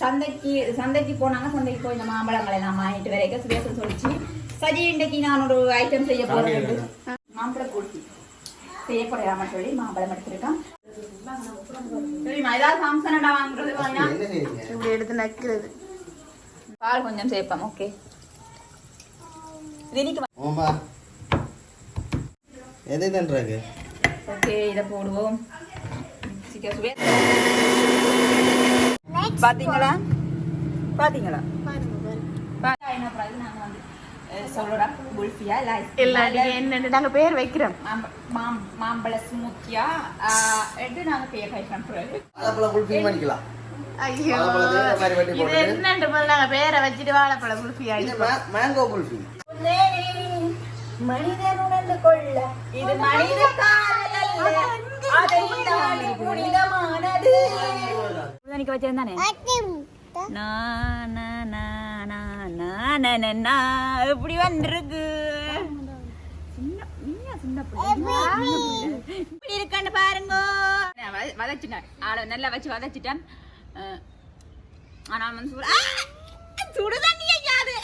சந்தைக்கு சந்தைக்கு போனாங்க. சந்தைக்கு போய் இந்த மாம்பழங்களை எல்லாம் வாங்கிட்டு வரைக்கும் சுரேசன் சொல்லிச்சு. சரி இன்றைக்கு நான் ஒரு ஐட்டம் செய்ய போறேன். மாம்பழ குல்ஃபி செய்ய போறாம சொல்லி மாம்பழம் எடுத்திருக்கான். சரிம்மா ஏதாவது ஃபங்க்ஷனடா வாங்குறது? இப்படி எடுத்து நக்கிறது. பால் கொஞ்சம் சேர்ப்போம். ஓகே இது இன்னைக்கு ஓமா. எது தன்றாங்க ஓகே இதை போடுவோம். சீக்கிரம் பாத்தீங்களா? பாத்தீங்களா? சொல்றோம் குல்ஃபியா என்னன்னு? நாங்க பேர் வைக்கிறோம். மாம்- மாம்பழ ஸ்மூத்தியா எடுத்து நாங்க பேர் வைக்கிறோம் பிறகு வாழைப்பழம் குல்ஃபி பண்ணிக்கலாம் ஐயோ. வாழைப்பழத்தை இந்த மாதிரி வெட்டி இது போட்டு. என்னன்னு போது நாங்க பேரை வச்சுட்டு வாழைப்பழ குல்ஃபி இது ஆயிடுவோம் மே- மேங்கோ குல்ஃபி. மனிதன் உணர்ந்து கொள்ள. இது மனித காதல். அல்ல. அதை தாண்டி புனிதமானது வச்சிருந்தானே நா, எப்படி வந்திருக்கு இப்படி இருக்கான்னு பாருங்க வத- வதச்சிட்டேன் ஆளை நல்லா வச்சு வதச்சிட்டேன் ஆனா வந்து சுடு சுடு தண்ணி ஐயாது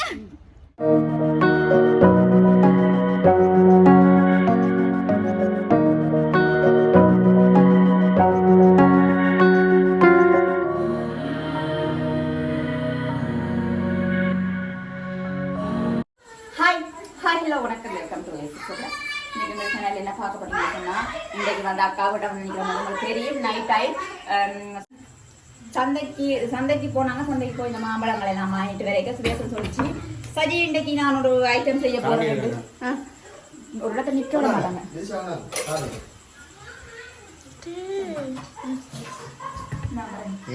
சந்தைக்கு போனாங்க சந்தைக்கு போய் இந்த மாம்பழங்களை எல்லாம் வாங்கிட்டு வரைக்கும் சுரேசன் சொல்லிச்சு. சரி இன்றைக்கு நான் ஒரு ஐட்டம் செய்ய போறேன். ஒரு இடத்துல நிற்க விட மாட்டாங்க.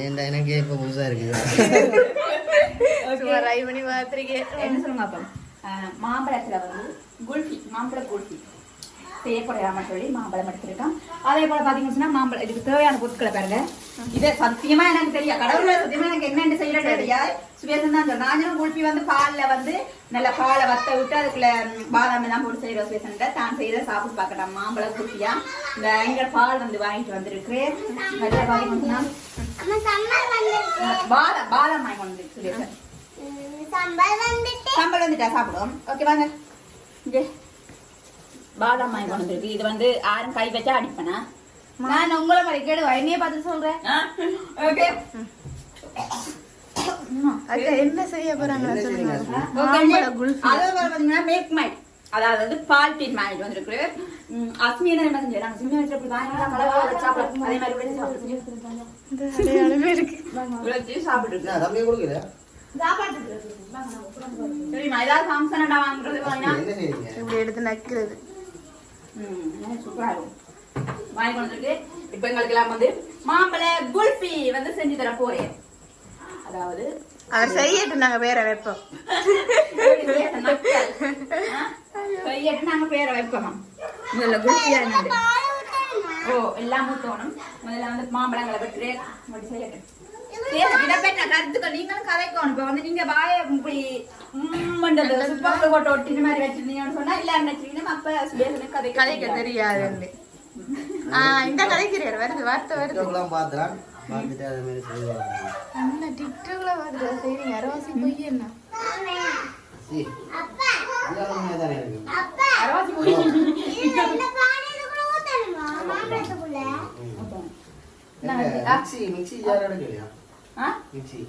ஏன்டா எனக்கே இப்போ புதுசா இருக்குது. சும்மா ரைமணி மாத்திரிக்கை என்ன சொல்லுங்க அப்போ? மாம்பழத்துல வந்து குல்ஃபி மாம்பழ குல்ஃபி. செய்ய போறாம சொல்லி மாம்பழம் எடுத்திருக்கான் அதே போல பாத்தீங்கன்னு மாம்பழம் இதுக்கு தேவையான பொருட்களை பாருங்க. இதை சத்தியமா எனக்கு தெரியும். கடவுள சத்தியமா எனக்கு என்னென்னு செய்யற தெரியாது. சுவேசன் தான் நானும் குல்ஃபி வந்து பால்ல வந்து நல்ல பாலை வத்த விட்டு அதுக்குள்ள பாதாம் எல்லாம் போட்டு செய்யற சுவேசன் தான் செய்யற சாப்பிட்டு பார்க்கலாம் மாம்பழ குல்ஃபியா இந்த எங்க பால் வந்து வாங்கிட்டு வந்திருக்கிறேன். நிறைய பாத்தீங்கன்னா பாதாம் பாதாம் வாங்கி வந்து சுவேசன் சாம்பார் வந்துட்டா சாப்பிடுவோம். ஓகே வாங்க. இங்கே. பாதாம் வாங்கி கொண்டு வந்திருக்கு இது வந்து யாரும் கை வச்சா அடிப்பேனா? நான் உங்களை மாதிரி கேடுவா என்னைய பார்த்து சொல்றேன். ஓகே என்ன செய்ய சொல்லுங்க. பாத்தீங்கன்னா மேக் மை அதாவது வந்து பால் டீன் மேனேஜ் வந்திருக்கு அஸ்மியா என்ன செஞ்சாங்க சின்ன வயசுல இப்படி வாங்கி சாப்பிடும் அதே மாதிரி இருக்கு. விளைச்சு சாப்பிட்டு கொடுக்குற சரிம்மா ஏதாவது ஃபங்க்ஷனடா வாங்குறது வாங்கினா? எடுத்து நக்கிறது. ம், சூப்பரா இருக்கும் வாங்கி கொண்டு வந்துருக்கு இப்ப எங்களுக்கு எல்லாம் வந்து மாம்பழ குல்ஃபி வந்து செஞ்சு தர போறேன். அதாவது அவர் செய்யட்டும் நாங்க பேரை வைப்போம். நாங்க பேரை வைப்போம். முதல்ல என்னது ஓ எல்லாம் ஊத்தணும். முதல்ல வந்து மாம்பழங்களை நான் கருத்துக்கள் நீங்களும் கதைக்கணும். இப்ப வந்து நீங்க வாய இப்படி உம்மண்டது சுப்பாக்கு போட்டு ஒட்டின மாதிரி வச்சிருந்தீங்கன்னு சொன்னா இல்ல நினைச்சீங்கன்னா அப்ப சுபேசனுக்கு கதை கதைக்க தெரியாது. இந்த கதைக்கிறீர் வருது வார்த்தை வருது. டிக்டாக்லாம் பார்த்துறான் பார்த்துட்டு அதே மாதிரி செய்வாங்க. என்ன டிக்டாக்ல வருது செய்றீங்க. அரவாசி பொய் என்ன? சி எல்லாம் உண்மையாக தானே இருக்கு. அரவாசி போய். மிக்ஸி மிக்ஸி ஜார் எடுக்கலையா? மிக்ஸி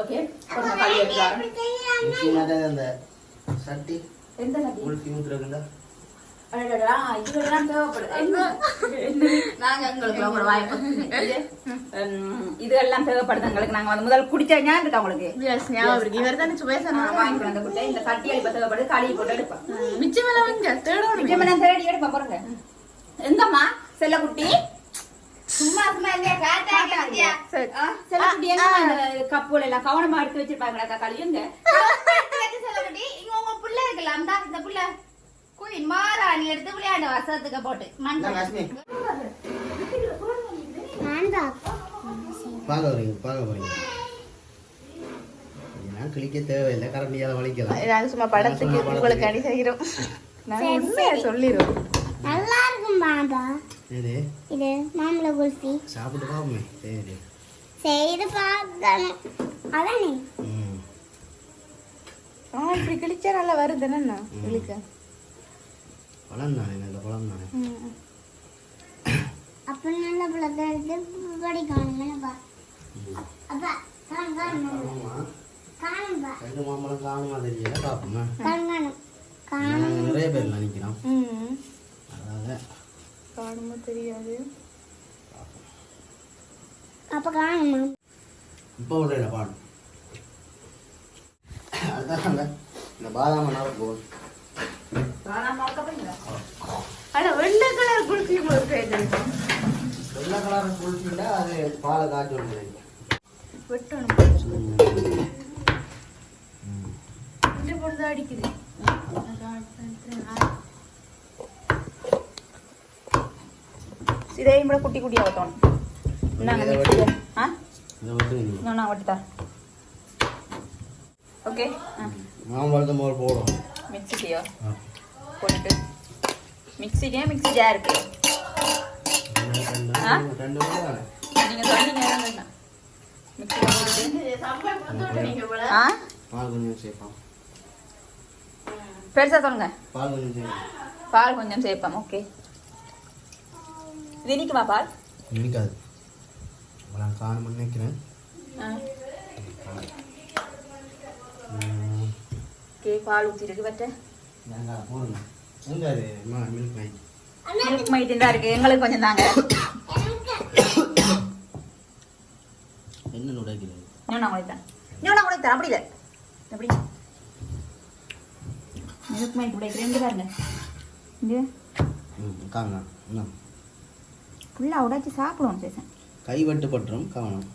ஓகே கொஞ்சம் கழுவி எடுத்துக்கலாம் மிக்ஸி மாதிரி அந்த சட்டி எந்த சட்டி? குல்ஃபி ஊத்துறதுண்டா அடடடா, இதெல்லாம் தேவைப்படுது. நாங்க இதெல்லாம் தேவைப்படுது எங்களுக்கு. நாங்க வந்து முதல் குடிச்ச ஞாபகம் இருக்கா உங்களுக்கு? எஸ் ஞாபகம் இருக்கு. இவர் தானே ஆ, சுபேசன் வாங்கி வந்து கொடுத்தேன். இந்த சட்டி அடிப்ப தேவைப்படுது கழுவி போட்டு எடுப்பேன் மிச்சம் வேலை வாங்க தேடணும். நிஜமா நான் தேடி எடுப்பேன் பாருங்க. எங்கம்மா செல்லக்குட்டி? சும்மா சும்மா இல்லையா? காட்டாங்க? சரி. கப்புல எல்லாம் கவனமா எடுத்து வச்சிருப்பாங்களா கழியுங்க செல்லக்குட்டி, இங்க உங்க புள்ள இருக்குல்ல, அந்தா இந்த புள்ள. குயின் மாறாணி எடுத்து விளையாடு வசத்துக்கு போட்டு. மண் பார்க்க வரீங்க நான் கிளிக்க தேவையில்லை கரண்டியால் வலிக்கலாம். நாங்க சும்மா படத்துக்கு. உங்களுக்கு அடி செய்கிறோம் நாங்க உண்மையா சொல்லிடுவோம் நல்லா இருக்கும் பாபா இது இது மாம்பழ குல்ஃபி. சாப்பிட்டு பார்ப்போமே சரி. செய்து பார்க்கணும். அதானே? ம். ஆ இப்படி கிழிச்சா நல்லா வருது. என்ன கிழிக்க. பழம் தானே நல்ல பழம் தானே. அப்ப நல்ல பிள்ளை எடுத்து படிக்கணும்ப்பா அப்பா. காணும் காணும் ஆமா. காணும்பா. ரெண்டு மாம்பழம் காணுமா தெரியல பார்ப்போமா காணும் நிறைய பேர் நினைக்கிறோம். ம். அதாவது காணுமோ தெரியாது. அப்ப காணுமா இப்போ உள்ள பாடம் அதுதான் இந்த பாதாம் நாள் போகும் வெள்ளை கலர் குளிச்சி வெள்ளை கலர் குளிச்சுட்டா அது பாலை காய்ச்சி விடுறது வெட்டணும். இந்த பொழுது அடிக்குது. இதையும் கூட குட்டி குட்டியாக நாங்கள் இதை மிக்சியில் வெட்டி- ஆ? இதை நான் ஒட்டித்தா ஓகே? ஆ. மாம்பழத்தை முதல் போடும் மிக்சிட்டியோ போட்டுட்டு. மிக்சிக்கே மிக்சி ஜார் இருக்கு? நீங்கள் சொன்னீங்க மிக்சியில் போட்டுட்டு ஆ? பால் கொஞ்சம் சேர்ப்போம். பெருசாக சொல்லுங்க. பால் கொஞ்சம் சேர்ப்போம். பால் கொஞ்சம் சேர்ப்போம் ஓகே. இது இனிக்குமா பால்? இனிக்காது நான் காணும் நினைக்கிறேன். ஓகே பால் ஊற்றிருக்கு அது? மில்க் மைட் தான் இருக்குது எங்களுக்கு கொஞ்சம் தாங்க. என்ன நுடைக்கிறது இன்னும் நான் உடைத்தேன் இன்னும் நான் உடைத்தேன் அப்படி இல்லை. எப்படி? மில்க் மைட் உடைக்கிறேன். பாருங்க. இங்கே. காங்க என்ன? ஃபுல்லாக உடைச்சி சாப்பிடுவோம் பேச கை வெட்டுப்பட்டுரும் கவனம்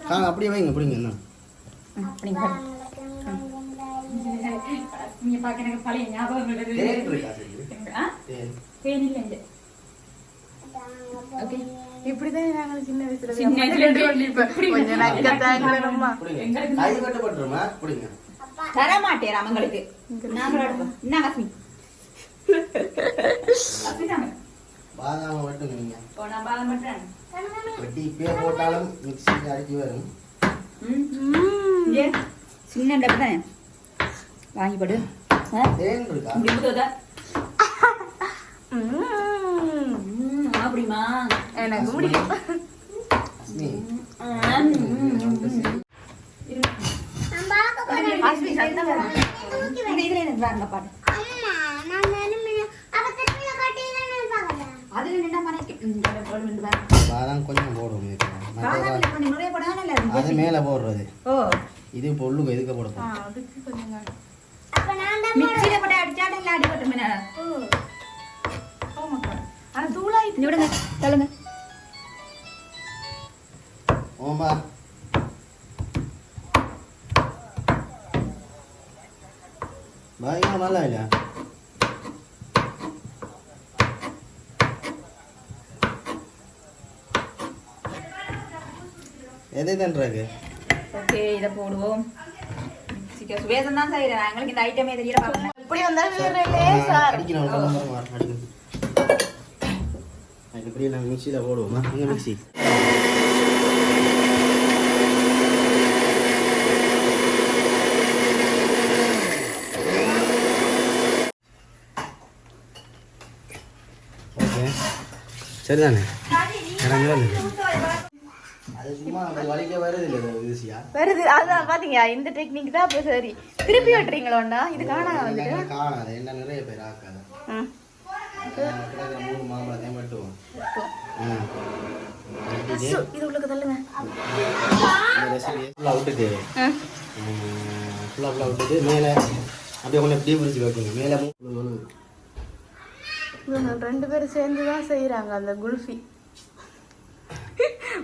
காங்க அப்படியே வைங்க பிடிங்க என்ன? அப்படிங்க பழைய ஞாபகம் ஓகே. இப்படிதான் நாங்கள் சின்ன வயசுல சின்ன வயசுல இருந்து இப்ப கொஞ்சம் நக்கத்தாங்க வேணுமா பிடிங்க. கை வெட்டுப்பட்டுருமா பிடிங்க. தர மாட்டேன் அவங்களுக்கு நாங்களும் எடுப்போம். என்ன பாதாம வெட்டுங்க நீங்க இப்போ நான் பாதம் பண்ணுறேன் வெட்டி இப்பயே போட்டாலும் மிக்சியில் அடிச்சு வரும். சின்ன டப்பு. தானே வாங்கி போடு. தேன் இருக்கா? அப்படிமா எனக்கு முடியும். அஸ்மி சத்தம் இதில் எனக்கு பாருங்க பாட்டு அம்மா நான் நினைக்கிறேன் அப்ப திருப்பி காட்டிதான் பார்க்கறேன் அதில் நின்னா மனைக்கு ரெண்டு பாருங்க பாதாம் கொஞ்சம் போடுவோம் அது மேலே போடுறது. ஓ. இது பொல்லுக்கு எதுக்க ஆ, போடுறோம் அதுக்கு கொஞ்சம் காணும். அப்ப நான் தான் மிக்சியில் போட்டு இல்லை அடிபட்டுமே விடுங்க ஓம்பா நல்லா இல்லையா? எது தன்றாக்கு ஓகே இதை போடுவோம். மிக்சிக்கு சுவேசம் தான் செய்கிறேன் எங்களுக்கு இந்த ஐட்டமே தெரியல பாருங்க. இப்படி வந்தா வேற லேசா அடிக்கணும் அடிக்கணும் அது இப்படி மிக்சியில் போடுவோமா? இங்கே மிக்சி. ஓகே. சரிதானே? இறங்கி வருது அது சும்மா அப்படி வலிக்க வருது இல்லை ஈஸியா வருது. அதான் பாத்தீங்க இந்த டெக்னிக் தான் அப்ப சரி. திருப்பி வெட்டுறீங்களோண்டா? இது காணாம வந்துட்டு? காணாது. என்ன நிறைய பேர் ஆக்காது. மூணு மாம்பழத்தையும் வெட்டுவோம். இது. உள்ளுக்கு தள்ளுங்க. ஃபுல்லாக விட்டுட்டு. ஃபுல்லாக ஃபுல்லாக விட்டுட்டு மேலே அப்படியே கொஞ்சம் டீ பிடிச்சி வைக்கணும் மேலே மூணு ஒன்று இவங்க ரெண்டு பேரும் சேர்ந்து தான் செய்யறாங்க அந்த குல்ஃபி.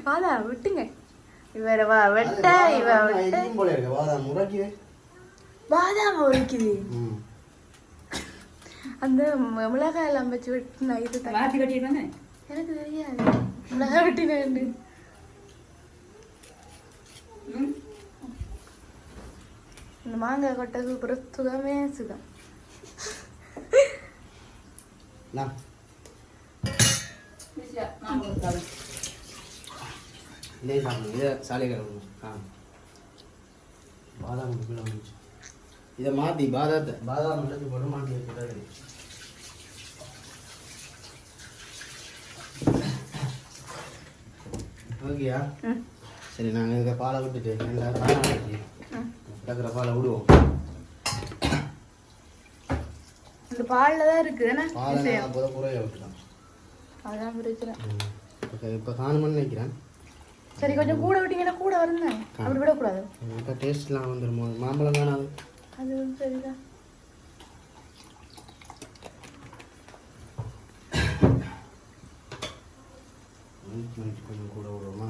வாடா விட்டுங்க. இவர வா வெட்ட இவ வெட்ட. போல இருக்கு. வாதா முறைக்கு. பாதாம உரிக்குது அந்த மிளகாய் எல்லாம் வச்சு வெட்டினா இது மாற்றி கட்டிடுவாங்க எனக்கு தெரியாது. மிளகாய் வெட்டினேன் இந்த மாங்காய் கொட்டை சூப்பர் சுகமே சுகம். நான். இதே சாப்பிடுங்க இதை சாலை கிளம்புங்க ஆ. பாதாம் கீழே வந்துச்சு இதை மாற்றி பாதாத்தை. பாதாம் மிளகு போட்டு மாற்றி வச்சுட்டாரு ஓகேயா? சரி நாங்கள் இங்கே பாலை விட்டுட்டு எல்லாரும் பாலை கிடக்கிற பாலை விடுவோம். இந்த பால்ல தான் இருக்கு என்ன பாலை குறைய விட்டுலாம் அதான் பிரச்சனை. ஓகே இப்போ காணுமன்னு நினைக்கிறேன். சரி கொஞ்சம் கூட விட்டீங்கன்னா கூட வருந்தேன் அப்படி விடக்கூடாது. இப்போ டேஸ்ட்லாம் வந்துருமோ? மாம்பழம் காணாது அது? சரிதான். மினிட் கொஞ்சம் கூட விடுவோமா?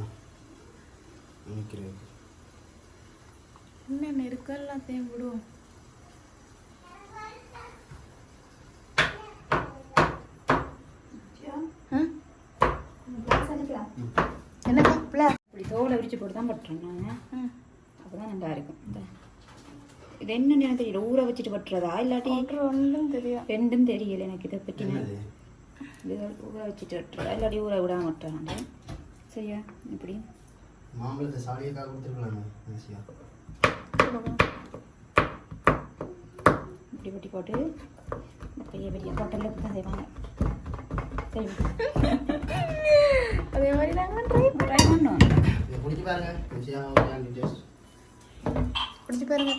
நினைக்கிறேன். என்னென்ன இருக்கோ எல்லாத்தையும் விடுவோம் ஆ? என்ன கப்ல இப்படி தோலை விரிச்சு போட்டு தான் பட்டுறேன் நான். அப்போ தான் நல்லா இருக்கும். இந்த. இது என்னன்னு எனக்கு தெரியல. ஊற வச்சுட்டு பட்டுறதா? இல்லாட்டி ஒன்றும் தெரியும் ரெண்டும் தெரியல எனக்கு இதை பற்றி என்னது? இது ஊற வச்சுட்டு வெட்டுறதா இல்லாட்டி ஊற விடாம வெட்டுறாங்க சரியா இப்படி. மாம்பழத்தை சாடியக்காக கொடுத்துருக்கலாமே இப்படி போட்டு இந்த பெரிய பெரிய ஹோட்டலில் தான் செய்வாங்க. சரி அதே மாதிரி நாங்கள் ட்ரை இதை பிடிச்சி பாருங்க ஈஸியாக ஓகே டேஸ்ட் பிடிச்சி பாருங்க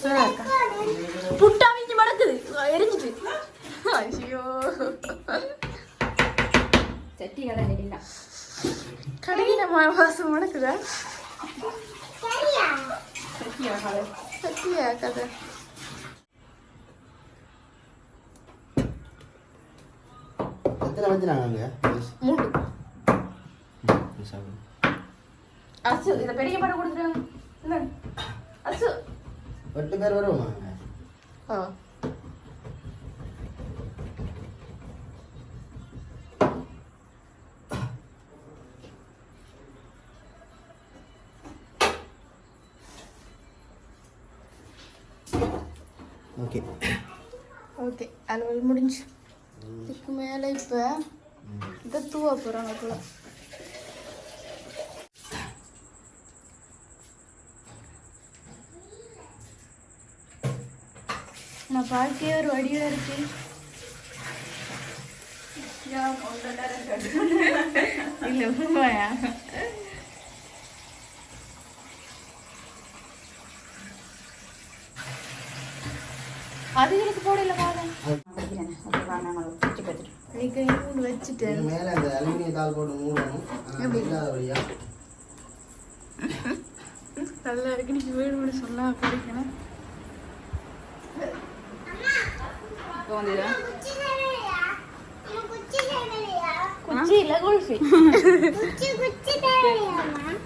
சூடா இருக்கா புட்டா மிஞ்சி மடக்குது எரிஞ்சிட்டு ஐயோ சட்டி கடை தெரியல கடையில மா- வாசம் மடக்குதா சத்தியா கதை எத்தனை வச்சுனாங்க அங்கே. சாப்பிடு. அசு இதை பெரிய படம் கொடுத்துருவாங்க அசு. எட்டு பேர் வருவோமா ஆ. ஓகே ஓகே அலுவல் முடிஞ்சு இதுக்கு மேலே இப்போ இதை தூவ போகிறாங்க போல. நான் பார்க்கவே ஒரு வடிவா இருக்கு. இல்லை உண்மையா? அதுகளுக்கு போடல பாதம் வைக்கிறேன் ஓகேவா நாங்கள் வச்சு வச்சுட்டு கை மூணு வச்சுட்டேன். இது மேலே அந்த அலுமினிய தாள் போட்டு மூடணும். ஆனால் இல்லாத வழியா. நல்லா இருக்கு. நீங்க வீடு வீடு சொன்னா பிடிக்கணும்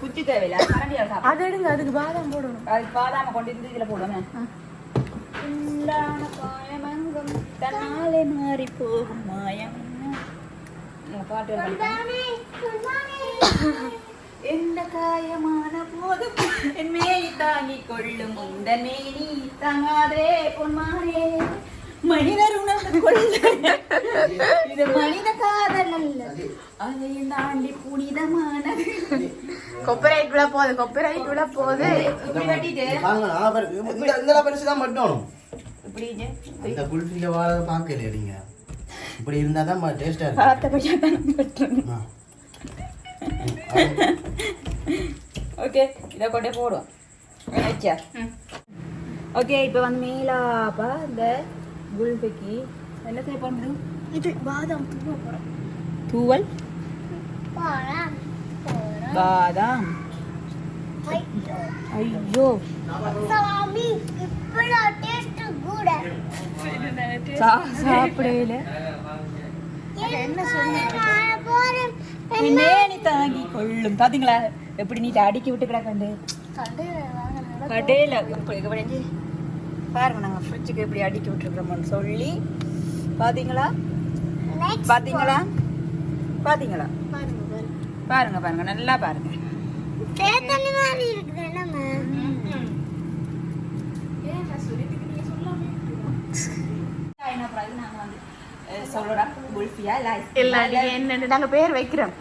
குச்சி தேவையில்லை. கரண்டியால் சாப்பிடு அதை எடுங்க அதுக்கு பாதாம் போடணும். அது பாதாம கொண்டு இருந்து இதில் போடுவேன் உள்ளான காயமங்கும் தன்னாலே மாறி போகும் மாயம். இந்த பாட்டு. என்ன காயமான போதும் என் மேனி தாங்கிக் கொள்ளும் இந்த மேனி தாங்காதே பொன்மானே மனிதர் உணர்ந்து கொள்ள இது மனித காதல் அல்ல. அதையும் தாண்டி புனிதமானது. கொப்பரைட் விழ போகுது கொப்பரைட் விழ போகுது. இப்படி கட்டிட்டு. இந்த பெருசு தான் மட்டும் இந்த குல்ஃபியில் வாழ இப்படி இருந்தால் தான் டேஸ்ட்டாக இருக்கும். பார்த்தபடியா தான். ஓகே இதை கொண்டே போடுவோம். வச்சா ஓகே இப்போ வந்து மேலாப்பா இந்த குல்பைக்கு என்ன செய்ய பண்ணுறது இது பாதாம் தூவ போறோம். தூவல்? பாதாம் ஐயோ. சா சாப்பிடல. என்ன சொன்னீங்க? மேனி தாங்கி கொள்ளும். பாத்தீங்களா? எப்படி நீ அடுக்கி விட்டு கிடக்கண்டு கடையில இப்படி பாருங்க நாங்கள் ஃப்ரிட்ஜுக்கு எப்படி அடுக்கி விட்டுருக்குறோம்னு சொல்லி. பாத்தீங்களா? பாத்தீங்களா? பாத்தீங்களா? பாருங்க பாருங்க. பாருங்க பாருங்க. நல்லா பாருங்க. அப்புறம் இது நாங்கள் வந்து சொல்லுடா குல்ஃபியா நீங்க என்னன்னு நாங்க பேர் வைக்கிறோம்.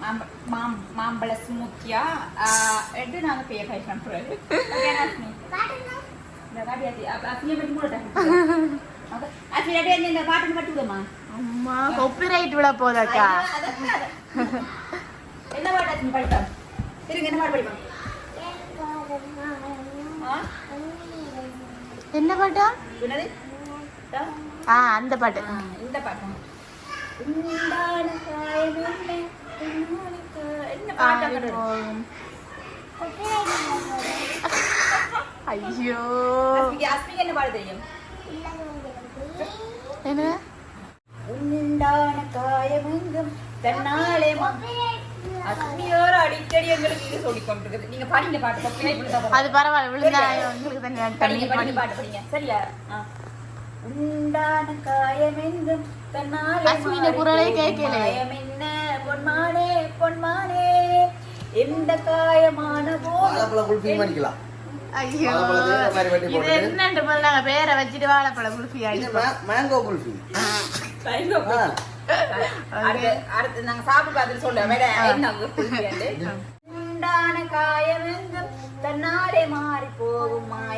மாம்- மாம்பழ ஸ்மூத்தியா எது நாங்க பேர் வைக்கிறோம் பிறகு? அம்மா காப்பிரைட் விட போதாக்கா என்ன பாட்டு என்ன என்ன என்னது? ஆ? அந்த பாட்டு. இந்த பாட்டு. ஐயோ. என்ன பாட தெரியும்? என்ன? உண்டான காயமெங்கும் தன்னாலே அஸ்மியோர் அடிக்கடி எங்களுக்கு இது சொல்லிக் கொண்டிருக்குது. நீங்க படிங்க பாட்டு அது பரவாயில்ல விழுந்தா உங்களுக்கு தண்ணி பாட்டு படிங்க. சரியா. உண்டான காயமெங்கும் குரலே கேட்கல. பொன்மானே பொன்மானே. எந்த காயமான போதும் ஐயோ இது. என்னன்னு போல நாங்க பேரை வச்சுட்டு குல்ஃபி மேங்கோ குல்ஃபி. ஆ. அடுத்து நாங்க சாப்பிட்டு பார்த்துட்டு சொல்லுவோம் வேற என்ன காயமெங்கும் தன்னாலே மாறி போகும் பொன்மானே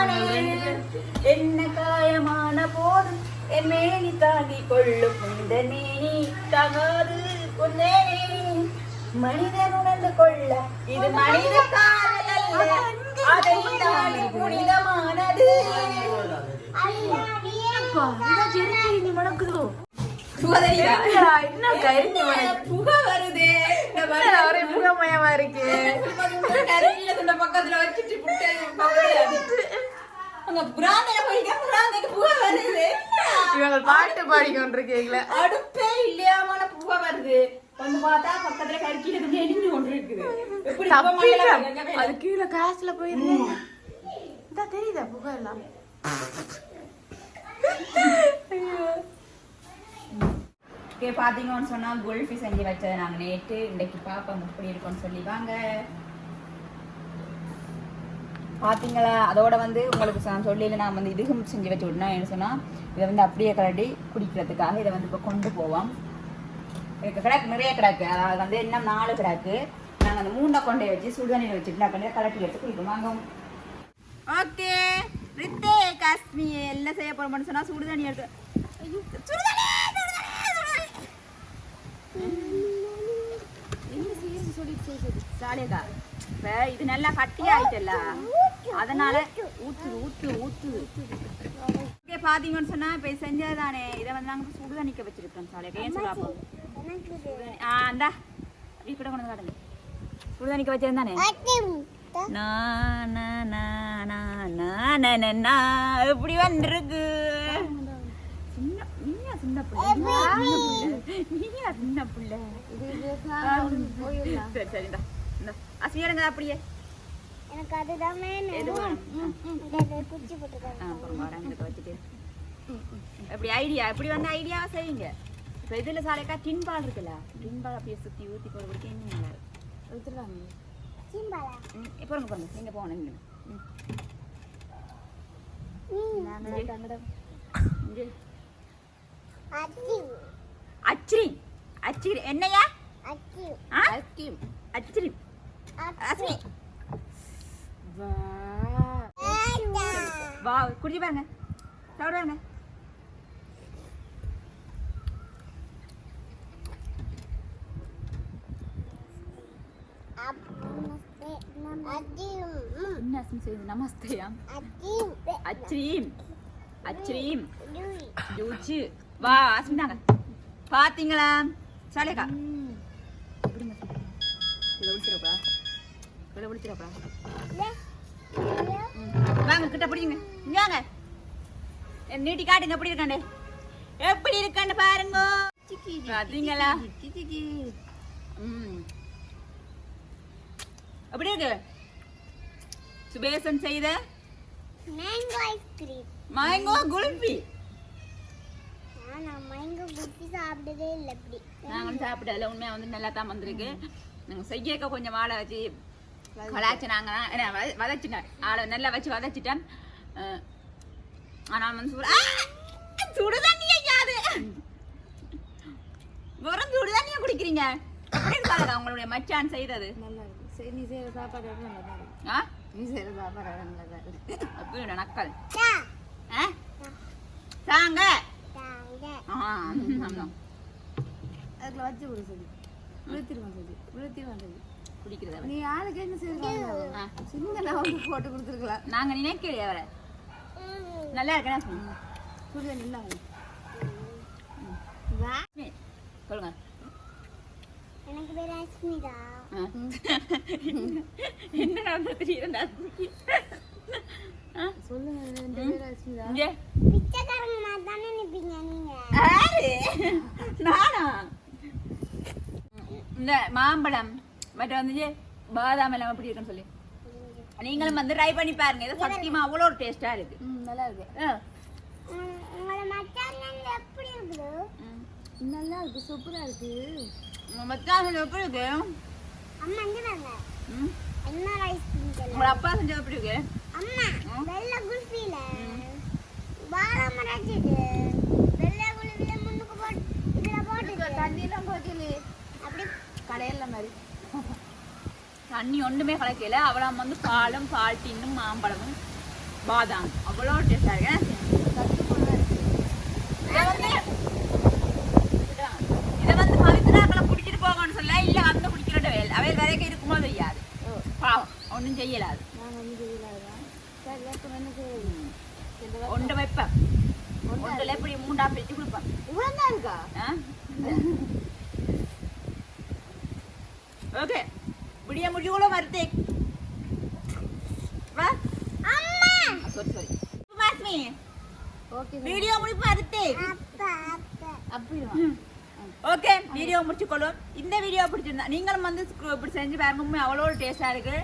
பொன்மானே என்ன காயமான போதும்? என் மேனி தாங்கி கொள்ளும் இந்த மேனி தகாது. பொன்னேனே மனிதன் உணர்ந்து கொள்ள இது மனித காதல் அதை தாண்டி புனிதமானது. என்ன கரிஞ்சு புகை வருது. ஒரே முகமயமா இருக்கு. பக்கத்துல வச்சுட்டு இவங்க பாட்டு பாடிக்கொண்டிருக்கீங்களா. அடுப்பே இல்லையாமான புகை வருது. வந்து பார்த்தா பக்கத்துல கருக்கில கொஞ்சம் எரிஞ்சு கொண்டு இருக்குது? அது கீழே காசுல போயிருந்தேன் இதா தெரியுதா புகை எல்லாம்? ஓகே பாத்தீங்கன்னு சொன்னா குல்ஃபி செஞ்சு வச்சதை நாங்க நேற்று இன்னைக்கு பாப்போம் எப்படி இருக்கும்னு சொல்லி. வாங்க. பாத்தீங்களா? அதோட வந்து உங்களுக்கு நான் சொல்லியில் நான் வந்து இதுவும் செஞ்சு வச்சு விடணும் என்ன சொன்னா இதை வந்து அப்படியே கலட்டி குடிக்கிறதுக்காக இதை வந்து இப்போ கொண்டு போவோம். எனக்கு கிடக்கு நிறைய கிடக்கு. அதாவது வந்து இன்னும் நாலு கிடக்கு. நாங்கள் அந்த மூண்டை கொண்டே வச்சு சுடுதண்ணியில் வச்சுட்டு நான் கொண்டு கலட்டி எடுத்து குடிக்கும் வாங்க. ஓகே. ரித்தே காஷ்மீர். எல்லாம் செய்ய போகிறோம்னு சொன்னால் சுடுதண்ணி எடுத்து சுடுதண்ணி, சுடுதண்ணி. என்ன செய்யறது சொல்லி செய்யுது ஜாலியக்கா இப்ப இது நல்லா கட்டியாயிட்டல அதனால ஊத்து ஊத்து ஊத்து. ஓகே பாத்தீங்கன்னு சொன்னா இப்ப இது செஞ்சதுதானே இதை வந்து நாங்க சுடுதண்ணி நிக்க வச்சிருக்கோம் ஜாலியக்கா ஏன் ஆ அந்தா இப்படி கூட கொண்டு வந்து காட்டுங்க. சுடுதண்ணிக்க வச்சிருந்தானே நா, நா, நா, நா, நா, நா, நா, நா. எப்படி வந்திருக்கு. சின்ன நீயா சின்ன பிள்ளை. சின்ன பிள்ளை. சரி சரி இந்தா. இந்தா. அஸ்மி எடுங்க அப்படியே? எனக்கு அதுதான் வச்சுட்டு. எப்படி ஐடியா இப்படி வந்து ஐடியாவா செய்யுங்க. இப்போ இதில் சாலைக்கா டின்பால் இருக்குல்ல டின்பால் அப்படியே சுற்றி ஊற்றி போட குடிக்க இன்னும் நல்லா இருக்கும் எடுத்துருவாங்க ம் போங்க போங்க நீங்கள் போகணும் இங்கே. அச்சி அச்ரி. அச்ரி என்னையா அச்சி ஆ? அச்ரி அஸ்மி வா. வா குடிச்சு பாருங்க. சாப்பிட பாருங்க. என்ன செய்யுது? நமஸ்தையா? அச்ரீம் அச்ரீம் ஜூச்சு. வா அஸ்மிதாங்க பாத்தீங்களா? சாலேக்கா எப்படிங்க இதில் விழிச்சிடப்பா இதில் விழிச்சிடப்பா வாங்க கிட்ட பிடிங்க. நீட்டி காட்டுங்க எப்படி இருக்காண்டு எப்படி இருக்காண்டு பாருங்க. எப்படி இருக்கு? சுபேசன் செய்த மேங்கோ ஐஸ்கிரீம் மேங்கோ குல்ஃபி. நான் மேங்கோ குச்சி சாப்பிட்டதே இல்லை நாங்களும் சாப்பிட்டதில்ல உண்மையாக வந்து நல்லா தான் வந்திருக்கு. நாங்கள் செய்யக்க கொஞ்சம் ஆளை வச்சு கலாச்சு நாங்கள் வதச்சிட்டேன் ஆளை நல்லா வச்சு வதச்சிட்டேன். ஆனால் வந்து சூட- ஆ! சுடு தண்ணியா யாது வெறும் சுடு தண்ணியா குடிக்கிறீங்க. எப்படி இருக்காங்க உங்களுடைய மச்சான் செய்தது? நல்லா இருக்கு சரி நீ செய்யற சாப்பாடு நல்லா தான் இருக்கு ஆ? நீ செய்யற சாப்பாடு நல்லா தான் இருக்கு அப்படி நக்கல். ஆ? சாங்க. தாங்க ஆ ஆமா. அதுக்குள்ள வச்சு விடு சொல்லி விழுத்திடுவான் சொல்லி விழுத்திடுவான் சொல்லி குடிக்கிறத நீ ஆளுக்கு என்ன. சின்ன நான் வந்து போட்டு கொடுத்துருக்கலாம். நாங்க நினைக்கிறேன் அவரை. நல்லா இருக்கேன் சொல்லுங்க நின்னா சொல்லுங்க. எனக்கு பேர் அஸ்மிதா. என்ன நடந்தது தெரியுதுடா ஆ சொல்லுங்க ரெண்டு பேரும் அஸ்மிதா இங்கே பிச்சைக்காரங்க மாதிரி தானே நிப்பீங்க நீங்க யாரு நானா இந்த மாம்பழம் மற்ற வந்து பாதாம் எல்லாம் எப்படி இருக்குன்னு சொல்லி. நீங்களும் வந்து ட்ரை பண்ணி பாருங்க. இது சத்தியமா அவ்வளோ ஒரு டேஸ்டா இருக்கு. நல்லா இருக்கு. நல்லா இருக்கு சூப்பரா இருக்கு. உங்க மச்சான் எப்படி இருக்கு? அம்மா ம். என்ன ரைஸ் உங்களோட அப்பா செஞ்சது எப்படி இருக்கு? அம்மா வெள்ளை குல்ஃபில பாதாம் அரைச்சிட்டு வெள்ளை குல்ஃபில முன்னுக்கு போட்டு இதுல போட்டு தண்ணி எல்லாம் போச்சு அப்படி கடையில மாதிரி. தண்ணி ஒன்றுமே கலக்கல. அவ்வளோ வந்து பாலும் பால் டின்னும் மாம்பழமும் பாதாம். அவ்வளோ டேஸ்டா இருக்கு? இதை வந்து இதை வந்து பவித்ராக்களை குடிச்சிட்டு போகணும்னு சொல்ல இல்ல வந்து குடிக்கிற வேலை அவையில் வரைக்கும் இருக்குமோ தெரியாது. பாவம் ஒன்றும் செய்யலாது ஒன்று வைப்பேன். ஒன்றில் இப்படி மூண்டா பிரித்து கொடுப்பேன். இவ்வளவு தான் இருக்கா? ஓகே விடிய முடிவுல மறுத்தே வா சாரி சாரி மாஸ்மி ஓகே வீடியோ வீடியோ முடிச்சுக்கொள்ளும் இந்த வீடியோ பிடிச்சிருந்தா நீங்களும் வந்து இப்படி செஞ்சு பாருங்க உண்மை அவ்வளோ டேஸ்டாக இருக்கு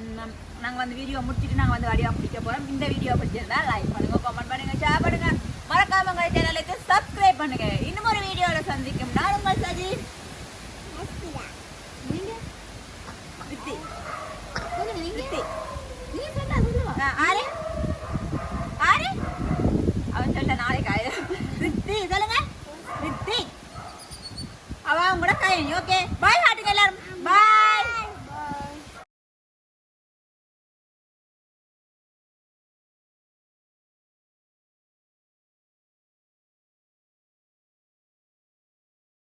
ம், நாங்க வந்து வீடியோ முடிச்சிட்டு நாங்க வந்து வடிவா பிடிக்க போறோம் இந்த வீடியோ பிடிச்சிருந்தா லைக் பண்ணுங்க கமெண்ட் பண்ணுங்க ஷேர் பண்ணுங்க மறக்காம உங்க சேனலுக்கு சப்ஸ்கிரைப் பண்ணுங்க இன்னும் ஒரு வீடியோல சந்திக்கும் நான் உங்கள் சஜி कीर्ती அவன் சொல்ல நாளைக்கு ஆயிரம் ரித்தி சொல்லுங்க ரித்தி அவன் கூட கழிஞ்சு ஓகே பாய் ஹாட்டுக்கு எல்லாரும் பாய்